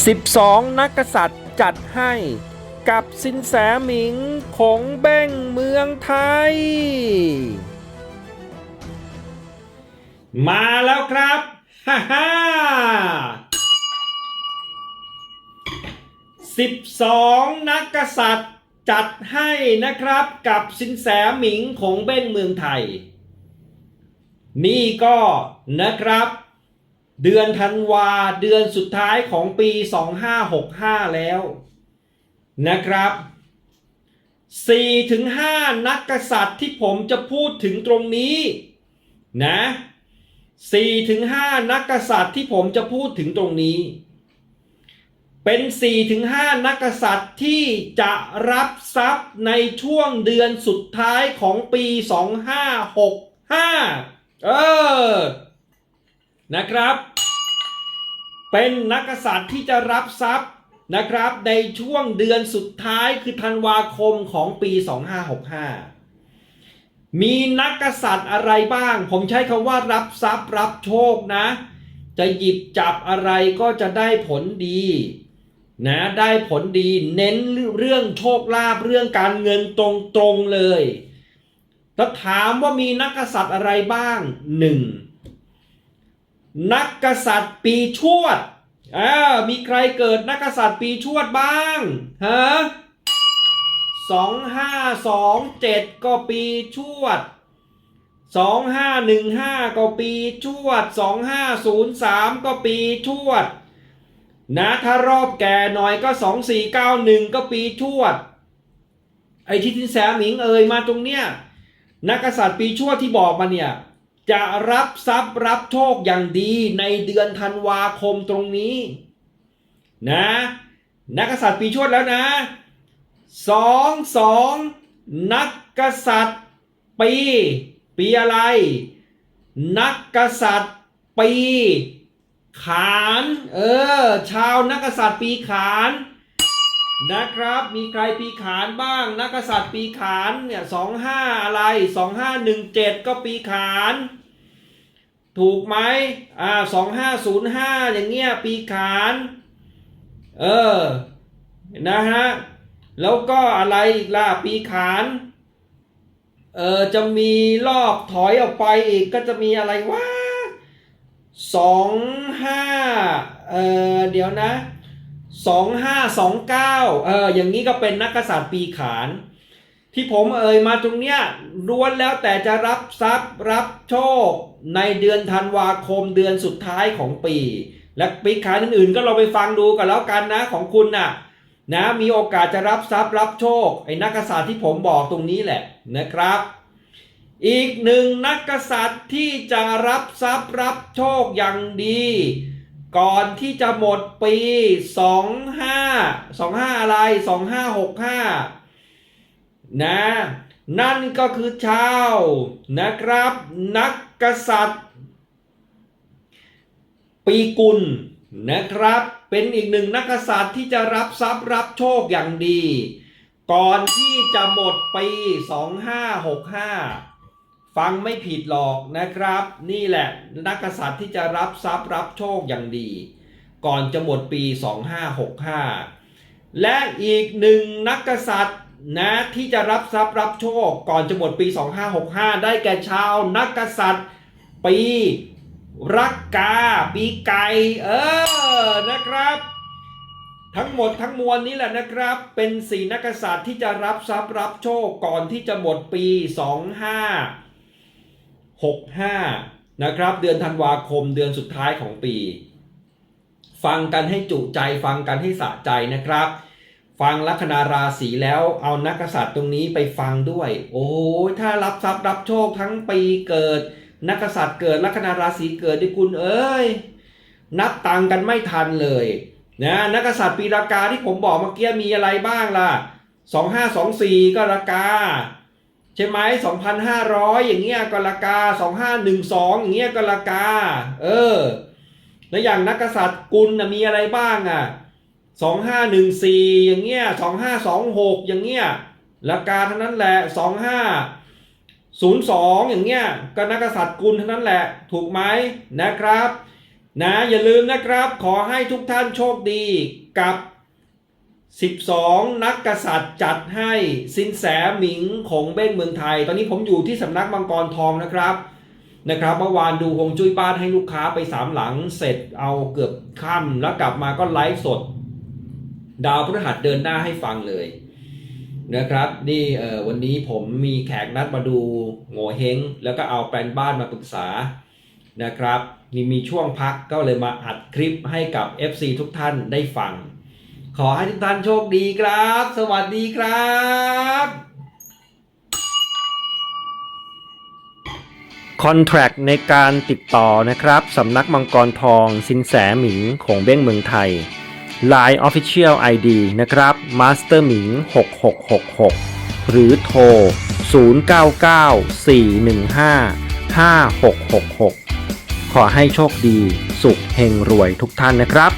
12 นักษัตริย์จัดให้กับสินแสหมิงของแบ้งเมืองไทย มาแล้วครับ ฮ่าฮ่า12นักกษัตริย์จัดให้นะครับกับสินแสหมิงของเบ้งเมืองไทย นี่ก็นะครับ เดือนธันวาเดือนสุดท้ายของปี 2565 แล้วนะครับ4ถึง5นักกษัตริย์ที่ผมจะพูดถึงตรงนี้นะ4ถึง5นักกษัตริย์ที่ผมจะพูดถึงตรงนี้ เป็น4ถึง5นักกษัตริย์ที่จะรับทรัพย์ในช่วงเดือนสุดท้ายของปี 2565 เออนะครับ เป็นนักษัตริย์ที่จะรับทรัพย์นะครับ ในช่วงเดือนสุดท้ายคือธันวาคมของปี 2565 มีนักษัตริย์อะไรบ้าง ผมใช้คำว่ารับทรัพย์รับโชคนะ จะหยิบจับอะไรก็จะได้ผลดีนะได้ผลดีเน้นเรื่องโชคลาภเรื่องการเงินตรงๆเลยถ้าถามว่ามีนักกษัตริย์อะไรบ้างหนึ่ง นักกษัตริย์ปีชวดอ่ามีใครเกิดนักกษัตริย์ปีชวดบ้างฮะสองห้าสองเจ็ดก็ปีชวดสองห้าหนึ่งห้าก็ปีชวดสองห้าศูนย์สามก็ปีชวด นะถ้ารอบแก่หน่อยก็สองสี่เก้าหนึ่งก็ปีชวด ไอ้ที่ทินแสหมิงเอ่ยมาตรงเนี้ยนักกษัตริย์ปีชวดที่บอกมาเนี่ย จะรับทรัพย์รับโชคอย่างดีในเดือนธันวาคมตรงนี้นะนักกษัตริย์ปีชวดแล้วนะสองสองนักกษัตริย์ปี ปีอะไร นักกษัตริย์ปี ขานเออชาวนักกษัตริย์ปีขานนะครับมีใครปีขานบ้างนักกษัตริย์ปีขานเนี่ยสองห้าอะไรสองห้าหนึ่งเจ็ดก็ปีขาน ถูกไหมอ่าสองห้าศูนย์ห้าอย่างเงี้ยปีขานเออนะฮะแล้วก็อะไรอีกล่ะปีขานเออจะมีรอบถอยออกไปอีกก็จะมีอะไรวะสองห้าเออเดี๋ยวนะสองห้าสองเก้าเอออย่างนี้ก็เป็นนักกษัตริย์ปีขาน ที่ผมเอ่ยมาตรงเนี้ยล้วนแล้วแต่จะรับทรัพย์รับโชค ในเดือนธันวาคมเดือนสุดท้ายของปี และปีขานอื่นๆ ก็เราไปฟังดูกันแล้วกันนะของคุณน่ะนะมีโอกาสจะรับทรัพย์รับโชค ไอ้นักษัตริย์ที่ผมบอกตรงนี้แหละนะครับ อีกหนึ่งนักกษัตริย์ที่จะรับทรัพย์รับโชคอย่างดี ก่อนที่จะหมดปี 25 25อะไร 2565 นะ นั่นก็คือชาวนะครับ นักกษัตริย์ ปีกุลนะครับ เป็นอีกหนึ่งนักกษัตริย์ที่จะรับทรัพย์รับโชคอย่างดี ก่อนที่จะหมดปี 2565 ฟังไม่ผิดหรอกนะครับ นี่แหละนักกษัตริย์ที่จะรับทรัพย์รับโชคอย่างดี ก่อนจะหมดปี 2565 และอีกหนึ่งนักกษัตริย์ นะที่จะรับทรัพย์รับโชคก่อนจะหมดปี 2565 ได้แก่ชาวนักกษัตริย์ ปีรักกา ปีไก่เออนะครับ ทั้งหมดทั้งมวลนี้แหละนะครับ เป็นสี่นักกษัตริย์ที่จะรับทรัพย์รับโชคก่อนที่จะหมดปี 2565 นะครับเดือนธันวาคมเดือนสุดท้ายของปี ฟังกันให้จุใจฟังกันให้สะใจนะครับ ฟังลัคนาราศีแล้วเอานักกษัตริย์ตรงนี้ไปฟังด้วย โอ้ยถ้ารับทรัพย์รับโชคทั้งปีเกิด นักกษัตริย์เกิดลัคนาราศีเกิดดิคุณเอ้ยนับตังกันไม่ทันเลยนะนักกษัตริย์ปีรากาที่ผมบอกเมื่อกี้มีอะไรบ้างล่ะ2524ก็รากาใช่ไหม2,500อย่างเงี้ยก็รากา2512อย่างเงี้ยก็รากา เออ แล้วอย่างนักกษัตริย์กุลนะมีอะไรบ้างอะ 2514อย่างเงี้ย2526อย่างเงี้ยรากาเท่านั้นแหละ2502อย่างเงี้ยก็นักกษัตริย์กุลเท่านั้นแหละถูกไหมนะครับ นะอย่าลืมนะครับ ขอให้ทุกท่านโชคดีกับ 12 นักกษัตริย์จัดให้สินแสหมิงของเบ้งเมืองไทย ตอนนี้ผมอยู่ที่สำนักมังกรทองนะครับนะครับเมื่อวานดูฮงจุ้ยบ้านให้ลูกค้าไปสามหลังเสร็จเอาเกือบค่ำแล้วกลับมาก็ไลฟ์สด ดาวพฤหัสเดินหน้าให้ฟังเลยนะครับนี่วันนี้ผมมีแขกนัดมาดูโง่เฮงแล้วก็เอาแปลนบ้านมาปรึกษานะครับนี่มีช่วงพักก็เลยมาอัดคลิปให้กับ FC ทุกท่านได้ฟัง ขอให้ทุกท่านโชคดีครับ สวัสดีครับ คอนแทรคในการติดต่อนะครับสำนักมังกรทองสินแสหมิงของเบ้งเมืองไทย Line Official ID นะครับ Master หมิง6666 หรือโทร 0994155666 ขอให้โชคดี สุขเฮงรวยทุกท่านนะครับ